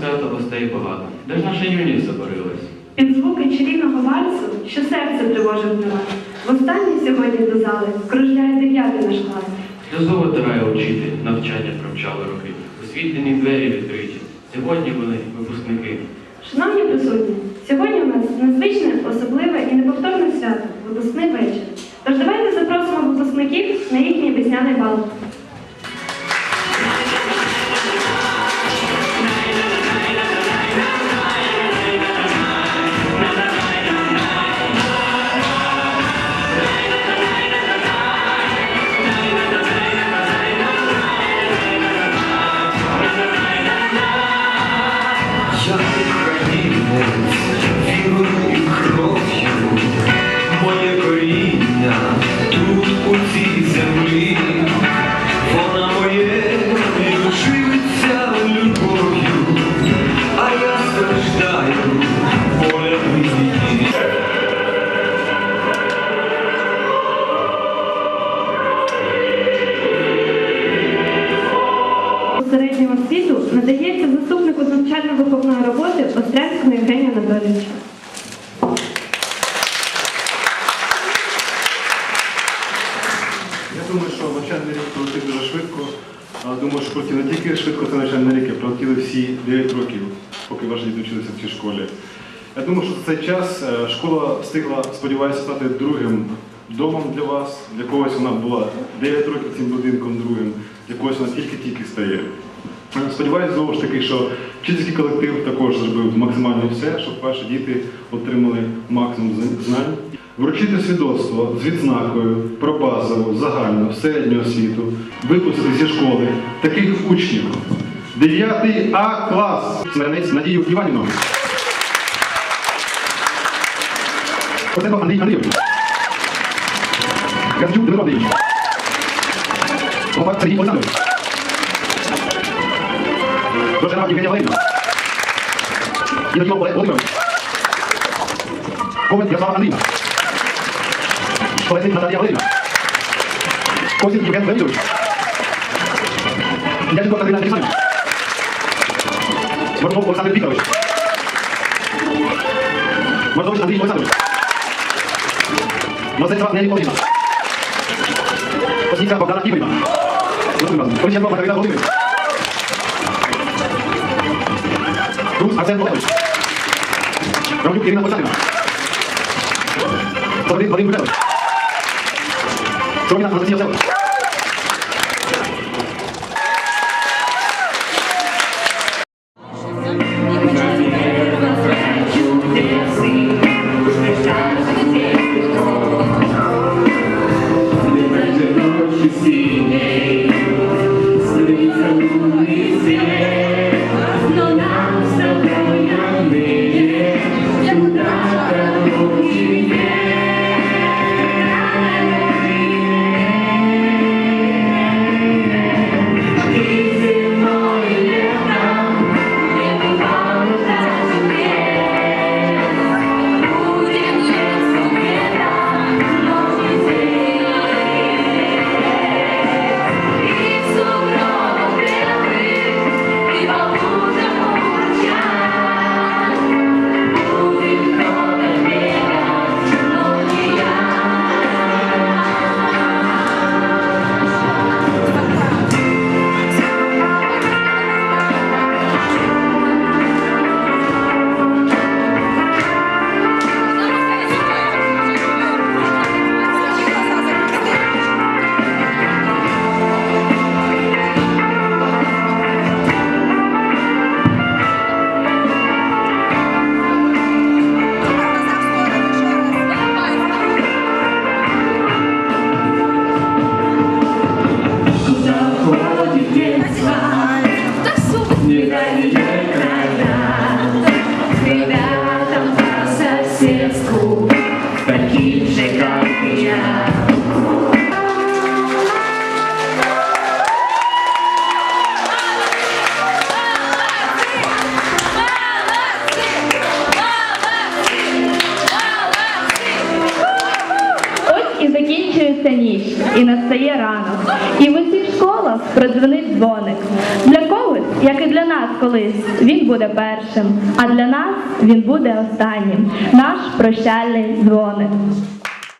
свято гостей багато. Де ж наша юність забарилась? Під звуки чарівного вальсу, що серце тривожить мене. Востаннє сьогодні до зали кружляє дев'ятий наш клас. Сльозу витирає очіти, навчання примчали роки. Освітляні двері відкриті. Сьогодні вони випускники. Шановні присутні, сьогодні у нас незвичне, особливе і неповторне свято випускний вечір. Тож давайте запросимо випускників на їхній весняний бал. Освіту надається заступнику з навчально-виховної роботи Острянському Євгенію Анатолійовичу. Я думаю, що навчальний рік пролетів дуже швидко. А Думаю, що пролетів не тільки швидко цей навчальний рік, а пролетіли всі 9 років, поки ваші діти вчилися в цій школі. Я думаю, що за цей час е, школа встигла, сподіваюся, стати другим домом для вас. Для когось вона була 9 років цим будинком другим, для когось вона тільки-тільки стає. Е, Сподіваюся, знову ж таки, що вчительський колектив також зробив максимально все, щоб ваші діти отримали максимум знань. Вручити свідоцтво з відзнакою про базову, загальну, середню освіту, випустити зі школи таких учнів. 9 А клас. Смирнець Надію Іванівну. Костенко Андрій Андрійович. Казчук Дмитро Андрійович. Сергій Олександрович. Proszę na nie wejdę. Jest to bolek, umiem. Komet ja mam Alina. To jest Natalia Alina. Komet nie wejdę. Ja tylko tak na tym samym. Może mogę sobie pikać. Może być na tym samym. No zechce mnie nie powiem. Pośnica Bogdana Kiwyma. Rozumiem was. Policjant Bogdana Kiwyma. Dum a zero dois. Rogi Irina Poczarina. Dobry, dobry, dobry. Domina pozycja zero. І настає ранок. І в усіх школах продзвонить дзвоник. Для когось як і для нас колись, він буде першим, а для нас він буде останнім. Наш прощальний дзвоник.